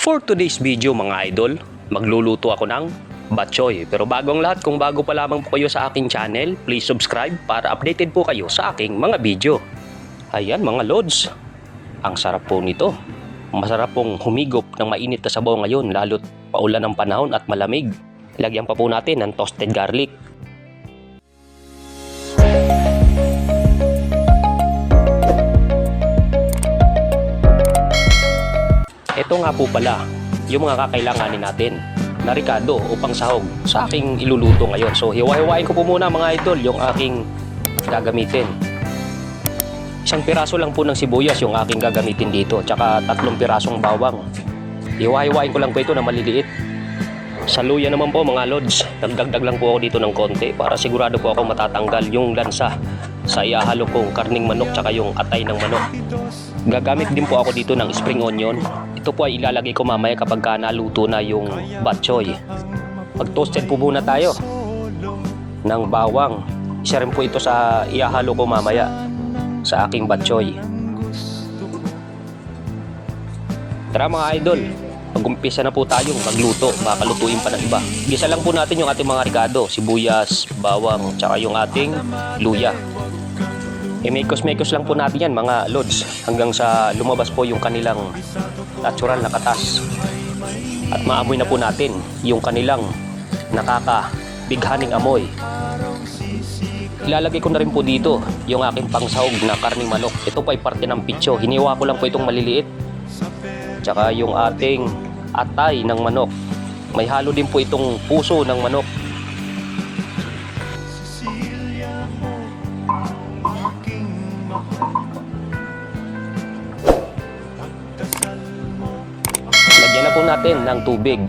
For today's video mga idol, magluluto ako ng batchoy. Pero bago ang lahat, kung bago pa lamang po kayo sa aking channel, please subscribe para updated po kayo sa aking mga video. Ayan mga lods, ang sarap po nito. Masarap pong humigop ng mainit na sabaw ngayon lalo't paulan ng panahon at malamig. Lagyan pa po natin ng toasted garlic. Ito nga po pala, yung mga kakailanganin natin na ricado o pangsahog sa aking iluluto ngayon. So hiwa-hiwain ko po muna mga idol yung aking gagamitin. Isang piraso lang po ng sibuyas yung aking gagamitin dito, tsaka tatlong pirasong bawang. Hiwa-hiwain ko lang po ito na maliliit. Sa luya naman po mga lods, nagdagdag lang po ako dito ng konti para sigurado po ako matatanggal yung lansa sa iahalo kong karning manok tsaka yung atay ng manok. Gagamit din po ako dito ng spring onion. Ito po ay ilalagay ko mamaya kapag ka naluto na yung batchoy. Mag-toasted po muna tayo ng bawang. Isa rin po ito sa iahalo ko mamaya sa aking batchoy. Tara mga idol, mag-umpisa na po tayong magluto. Baka lutuin pa ng iba. Gisa lang po natin yung ating mga ricado, sibuyas, bawang, tsaka yung ating luya. I-mekos-mekos lang po natin yan mga lods hanggang sa lumabas po yung kanilang natural na katas. At maamoy na po natin yung kanilang nakakabighaning amoy. Ilalagay ko na rin po dito yung aking pangsahog na karning manok. Ito po ay parte ng pitso. Hiniwa ko lang po itong maliliit. Tsaka yung ating atay ng manok. May halo din po itong puso ng manok. Lagyan na po natin ng tubig.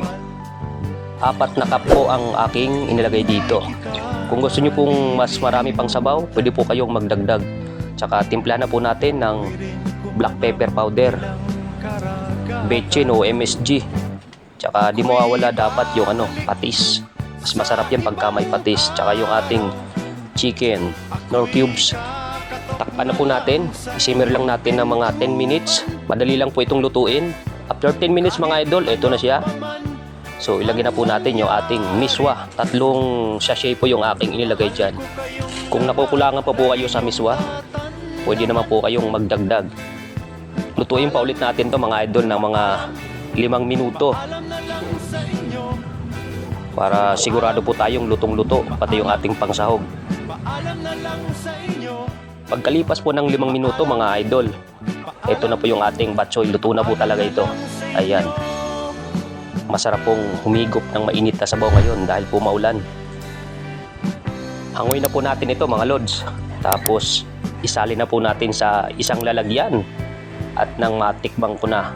Apat na cup po ang aking inilagay dito. Kung gusto nyo pong mas marami pang sabaw, pwede po kayong magdagdag. Tsaka timpla na po natin ng black pepper powder, bechin o MSG. Tsaka di mawawala dapat yung ano, patis. Mas masarap yan pagka may patis. Tsaka yung ating chicken, nor cubes. Takpan na po natin. Isimmer lang natin ng mga 10 minutes. Madali lang po itong lutuin. After 10 minutes mga idol, ito na siya. So ilagay na po natin yung ating miswa. Tatlong sachet po yung aking inilagay dyan. Kung nakukulangan pa po kayo sa miswa, pwede naman po kayong magdagdag. Lutuin pa ulit natin to mga idol ng mga limang minuto. Para sigurado po tayong lutong-luto, pati yung ating pangsahog. Pagkalipas po ng limang minuto mga idol, ito na po yung ating batchoy. Luto na po talaga ito. Ayan. Masarap pong humigop ng mainit na sabaw ngayon dahil po maulan. Hangoy na po natin ito mga lods. Tapos isali na po natin sa isang lalagyan at nang matikbang ko na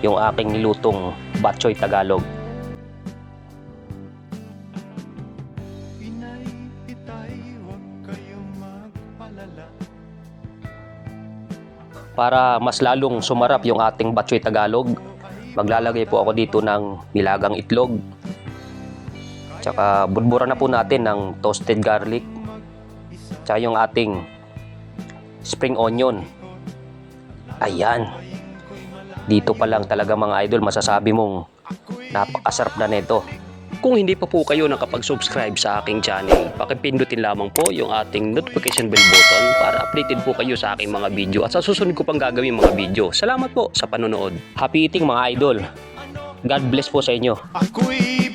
yung aking nilutong batchoy Tagalog. Inay, itay, huwag kayong magpalala Para mas lalong sumarap yung ating batchoy Tagalog, maglalagay po ako dito ng nilagang itlog. Tsaka budburan na po natin ng toasted garlic. Tsaka yung ating spring onion. Ayan. Dito pa lang talaga mga idol masasabi mong napakasarap na nito. Kung hindi pa po kayo nakapag-subscribe sa aking channel, pakipindutin lamang po yung ating notification bell button para updated po kayo sa aking mga video at sa susunod ko pang gagawin mga video. Salamat po sa panonood. Happy eating mga idol. God bless po sa inyo. Ako'y